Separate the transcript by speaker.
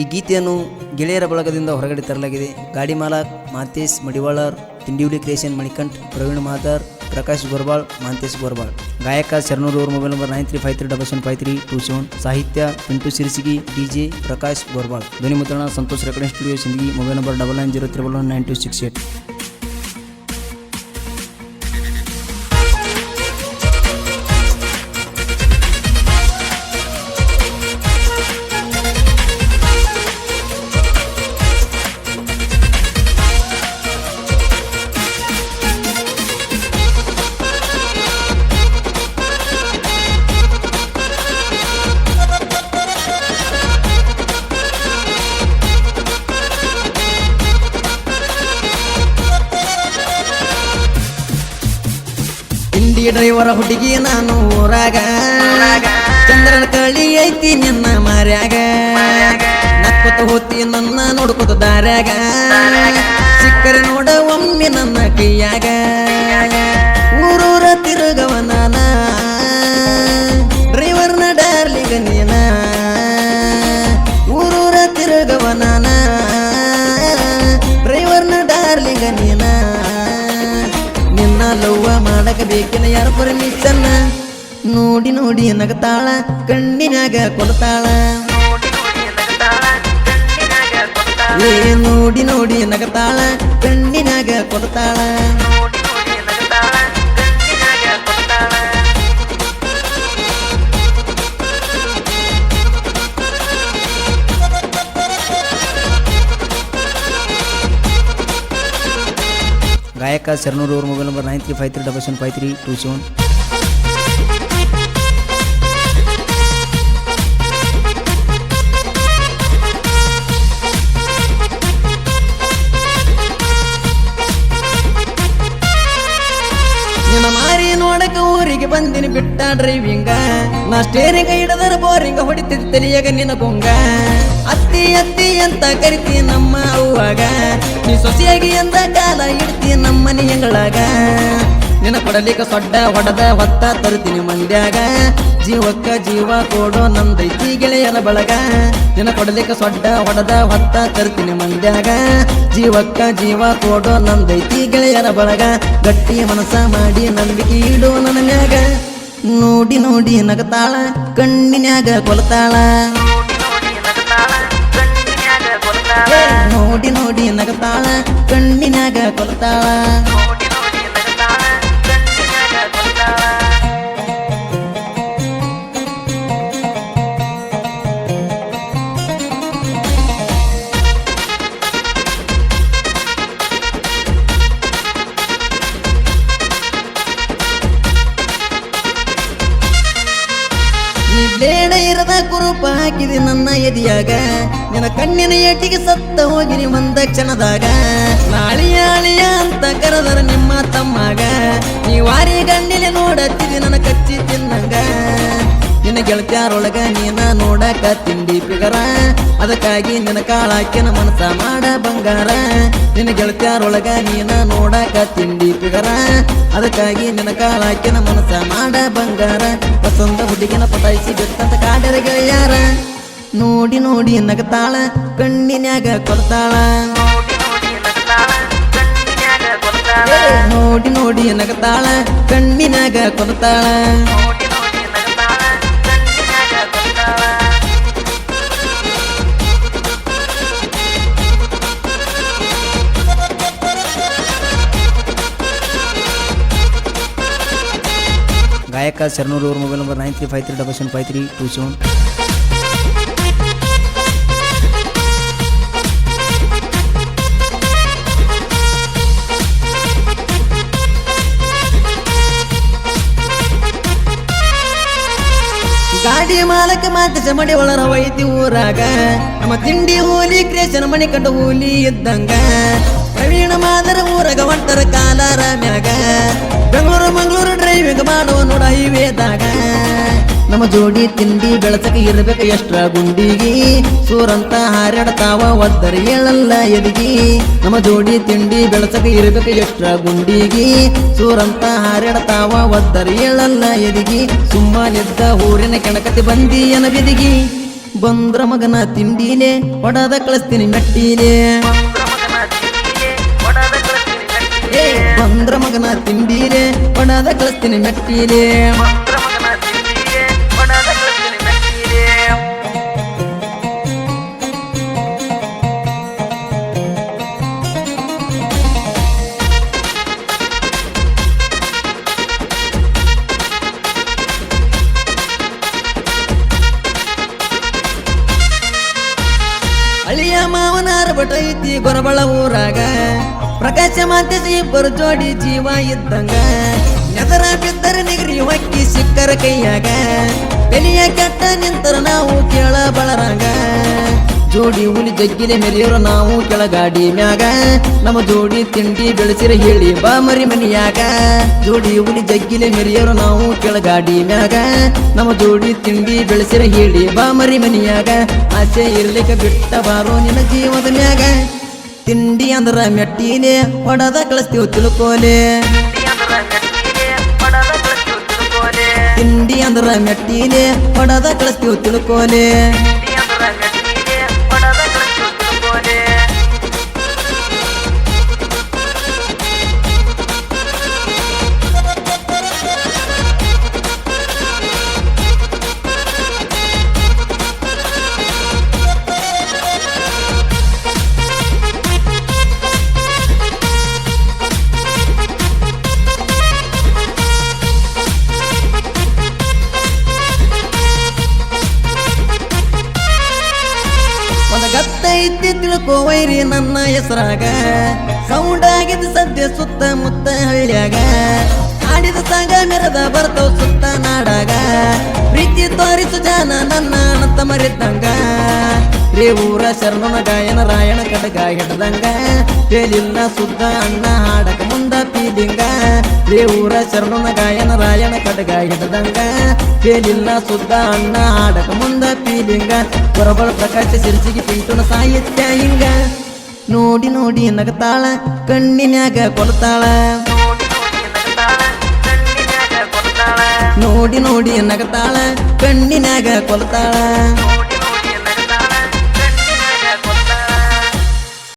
Speaker 1: ಈ ಗೀತೆಯನ್ನು ಗೆಳೆಯರ ಬಳಗದಿಂದ ಹೊರಗಡೆ ತರಲಾಗಿದೆ. ಗಾಡಿ ಮಾಲಕ್ ಮಾತೇಶ್ ಮಡಿವಾಳರ್, ತಿಂಡಿಯುಲಿ ಕ್ರಿಯೇಷನ್ ಮಣಿಕಂಠ್, ಪ್ರವೀಣ್ ಮಾತಾರ್ ಪ್ರಕಾಶ್ ಗೋರ್ಬಾಳ್ ಮಾಂತೇಶ್ ಗೋರ್ಬಾಳ್ ಗಾಯಕ Sharanur mobile number nine three five three double seven five three, two seven, ಸಾಹಿತ್ಯ, ಪಿಂಟು ಸಿರಿಸಿಗಿ ಡಿಜೆ ಪ್ರಕಾಶ್ ಗೋರ್ಬಾಳ್ ಧ್ವನಿ ಮುದ್ರಣ Santosh recording studio Singi mobile number double nine zero triple one nine two six eight. Driver ಹುಡುಗಿ ನಾನು ಊರಾಗ. ಚಂದ್ರನ ಕಳಿ ಐತಿ ನಿನ್ನ ಮಾರ್ಯಾಗ. ನಕ್ಕೊತ ಹೋತಿ ನನ್ನ ನೋಡ್ಕೊತ ದಾರ್ಯಾಗ. ಸಿಕ್ಕರೆ ನೋಡ ಒಮ್ಮೆ ನನ್ನ ಕೈಯಾಗ. ಲವ್ವ ಮಾಡಕ ಬೇಕಿನ ಯಾರ ಪರ್ಮಿಷನ್ ನೋಡಿ ನೋಡಿ ನಗತಾಳ, ಕಣ್ಣಿನಾಗ ಕೊಡ್ತಾಳ. ಏ, ನೋಡಿ ನೋಡಿ ನಗತಾಳ, ಕಣ್ಣಿನಾಗ ಕೊಡ್ತಾಳ. ಗಾಯಕ ಶರಣೂರು ಅವ್ರ mobile number nine three five three double seven five three ನಿನ್ನ ಮಾರಿ ನೋಡಕ ಊರಿಗೆ ಬಂದಿನಿ, ಬಿಟ್ಟ ಡ್ರೈವಿಂಗ ನಾ ಸ್ಟೇರಿಂಗ್ ಹಿಡದರ ಬೋರಿಂಗ ಹೊಡಿತಿದ್ ತಲಿಯಾಗ ನಿನ್ನ ಬೊಂಗ ಅತ್ತಿ ಅತ್ತಿ ಅಂತ ಕರಿತಿ ನಮ್ಮ ಅವ್ವಾಗ. ನೀ ಸೊಸೆಯಾಗಿ ಅಂದ ಕಾಲ ಇಡ್ತಿ ನಮ್ಮ ಹೆಂಗಳಾಗ ನಿನ್ನ ಕೊಡಲಿಕ ಸೊಡ್ಡ ಹೊಡೆದ ಹೊತ್ತ ತರುತ್ತೀನಿ ಮಂಡ್ಯಾಗ. ಜೀವಕ್ಕ ಜೀವ ಕೊಡೋ ನಂದೈತಿ ಗೆಳೆಯನ ಬಳಗ. ನಿನ ಕೊಡಲಿಕ ಸೊಡ್ಡ ಹೊಡೆದ ಹೊತ್ತ ತರುತ್ತೀನಿ ಮಂಡ್ಯಾಗ. ಜೀವಕ್ಕ ಜೀವ ಕೊಡೋ ನಂದೈತಿ ಗೆಳೆಯನ ಬಳಗ. ಗಟ್ಟಿ ಮನಸ ಮಾಡಿ ನಂಬಿಕೆ ಇಡು ನನ್ನ ಮ್ಯಾಗ. ನೋಡಿ ನೋಡಿ ನಗತಾಳ, ಕಣ್ಣಿನ್ಯಾಗ ಕೊಲತಾಳ. ನೋಡಿ ನೋಡಿ ನಗತಾಳ, ಕಣ್ಣಿನ್ಯಾಗ ಕೊಲತಾಳ. ಇರದ ಹಾಕಿದೆ ನನ್ನ ಎದಿಯಾಗ. ನಿನ್ನ ಕಣ್ಣಿನ ಏಟಿಗೆ ಸತ್ತ ಹೋಗಿರಿ ಒಂದ ಕ್ಷಣದಾಗ. ನಾಳಿಯ ಅಳಿಯ ಅಂತ ಕರೆದರ ನಿಮ್ಮ ತಮ್ಮಾಗ. ನೀ ವಾರಿ ಗಣ್ಣಿಲೆ ನೋಡತ್ತಿದೆ ನನ್ನ ಕಚ್ಚಿ ತಿನ್ನಂಗ. ನಿನ್ನ ಗೆಳತ್ಯಾರೊಳಗ ನೀನ ನೋಡಕ ತಿಂಡಿ ಪಿಗರ. ಅದಕ್ಕಾಗಿ ನಿನ್ನ ಕಾಳಾಕಿನ ಮನಸ ಮಾಡ ಬಂಗಾರ. ನಿನ್ನ ಗೆಳತ್ಯಾರೊಳಗ ನೀನ ನೋಡಾಕ ತಿಂಡಿ ಪಿಗರ. ಅದಕ್ಕಾಗಿ ನಿನ್ನ ಕಾಲಾಕಿನ ಮನಸ ಮಾಡ ಬಂಗಾರ. ವಸಂತ ಹುಡುಗಿನ ಪಟಾಯಿಸಿ ಬಿತ್ತಂತ ಕಾಡರ ಗೆಳೆಯಾರ. ನೋಡಿ ನೋಡಿ ನಗತಾಳ, ಕಣ್ಣಿನ್ಯಾಗ ಕೊಡ್ತಾಳ ನೋಡಿ ನೋಡಿ ನಗತಾಳ ಕಣ್ಣಿನಾಗ ಕೊಡ್ತಾಳ ಗಾಯಕ ಶರಣೂರು ಅವ್ರ mobile number nine three five three double seven five three two seven ಮಾಲಕ ಮಾತ ಚಮಡಿ ಒಳರ ವೈತಿ ಊರಾಗ. ನಮ್ಮ ತಿಂಡಿ ಹೋಲಿ ಕ್ರೇಷನ್ ಮಣಿ ಕಂಡು ಹೋಲಿ ಇದ್ದಂಗ. ಪ್ರವೀಣ ಮಾದರ ಊರಾಗ ಒಂಟರ ಕಾಲಾರ ಮ್ಯಾಗ. ಬೆಂಗಳೂರು ಮಂಗಳೂರು ಡ್ರೈವಿಂಗ್ ಮಾಡುವ ನೋಡ ಹೈವೇದಾಗ. ನಮ್ಮ ಜೋಡಿ ತಿಂಡಿ ಬೆಳಸಕ ಇರ್ಬೇಕ ಎಷ್ಟ್ರ ಗುಂಡಿಗಿ? ಸೂರಂತ ಹಾರಾಡ್ತಾವ ಒದ್ದರ ಹೇಳಲ್ಲ ಎದಿಗಿ. ನಮ್ಮ ಜೋಡಿ ತಿಂಡಿ ಬೆಳಸಕ ಇರ್ಬೇಕ ಎಷ್ಟ್ರ ಗುಂಡಿಗಿ? ಸೂರಂತ ಹಾರಾಡ್ತಾವ ಒದ್ದರ ಹೇಳಲ್ಲ ಎದಿಗಿ. ಸುಮ್ಮನಿದ್ದ ಊರಿನ ಕೆಣಕತಿ ಬಂದಿ ಎನ ಬಿದಿಗಿ. ಬಂದ್ರ ಮಗನ ತಿಂಡಿನೆ, ಒಡದ ಕಳಿಸ್ತೀನಿ ಮೆಟ್ಟಿಲೆ ಏ, ಬಂದ್ರ ಮಗನ ತಿಂಡಿನೆ ಹೊಡದ ಕಳಿಸ್ತೀನಿ ಮೆಟ್ಟಿಲೆ ಅರಬಟ ಗೊರಬಳ ಊರಾಗ. ಪ್ರಕಾಶ ಮಾತಿಸಿ ಇಬ್ಬರು ಜೋಡಿ ಜೀವ ಇದ್ದಂಗ. ಎದರ ಬಿದ್ದರೆ ನಿಗರಿ ಹೊಕ್ಕಿ ಸಿಕ್ಕರ ಕೈಯಾಗ. ಬೆಲಿಯ ಕೆಟ್ಟ ನಿಂತರ ನಾವು ಕೇಳ ಬಳರಾಗ ಜೋಡಿ ಹುಲಿ ಜಗ್ಗಿಲೆ ಮೆರೆಯೋರು ನಾವು ಕೆಳಗಾಡಿ ಮ್ಯಾಗ. ನಮ್ಮ ಜೋಡಿ ತಿಂಡಿ ಬೆಳೆಸಿರ ಹೇಳಿ ಬಾ ಮರಿ ಮನಿಯಾಗ. ಜೋಡಿ ಹುಲಿ ಜಗ್ಗಿಲೆ ಮೆರೆಯೋರು ನಾವು ಕೆಳಗಾಡಿ ಮ್ಯಾಗ. ನಮ್ಮ ಜೋಡಿ ತಿಂಡಿ ಬೆಳೆಸಿರ ಹೇಳಿ ಬಾ ಮರಿ ಮನಿಯಾಗ. ಆಸೆ ಇರ್ಲಿಕ್ಕೆ ಬಿಟ್ಟ ಬಾರೋ ನಿನ್ನ ಜೀವದ ಮ್ಯಾಗ. ತಿಂಡಿ ಅಂದ್ರ ಮೆಟ್ಟಿಲೆ ಹೊಡದ ಕಳಿಸ್ತೀವಿ ತಿಳ್ಕೋಲೆ. ತಿಂಡಿ ಅಂದ್ರ ಮೆಟ್ಟಿಲೆ ಹೊಡದ ಕಳಿಸ್ತೀವಿ ತಿಳ್ಕೋಲೆ. ಗತ್ತ ತಿಳ್ಕೋವೈರಿ ನನ್ನ ಹೆಸರಾಗ. ಸೌಂಡ್ ಆಗಿದ ಸದ್ಯ ಸುತ್ತ ಮುತ್ತ ಹಳ್ಳಿಯಾಗ. ಆಡಿದ ಸಾಗ ಮೆರೆದ ಬರ್ತವ್ ಸುತ್ತ ನಾಡಾಗ. ಪ್ರೀತಿ ತೋರಿಸು ಜನ ನನ್ನ ಅಣ್ಣ ಮರಿದ್ದಂಗ ರೇ ಊರ ಶರಣನ ಗಾಯನ ರಾಯಣ ಕಟಗ ಹಿಡ್ದಂಗ. ಹೇಳಿಲ್ಲ ಸುತ್ತ ಅಣ್ಣ ರೇ ಊರ ಶರಣನ ಗಾಯನ ರಾಯಣ ಕಟಗ ಹಿಡದಂಗ. ಹೇಳಿಲ್ಲ ಸುದ್ದ ಅಣ್ಣ ಹಾಡಕ ಮುಂದ ಪೀಲಿಂಗ. ಬರಬಳ ಪ್ರಕಾಶ ಸಿರಿಸಿಗೆ ಪಿಂಟುನ ಸಾಹಿತ್ಯ ಹಿಂಗ. ನೋಡಿ ನೋಡಿ ನಗತಾಳ, ಕಣ್ಣಿನ್ಯಾಗ ಕೊಡ್ತಾಳ ನೋಡಿ ನೋಡಿ ನಗತಾಳ, ಕಣ್ಣಿನ್ಯಾಗ ಕೊಲ್ತಾಳ.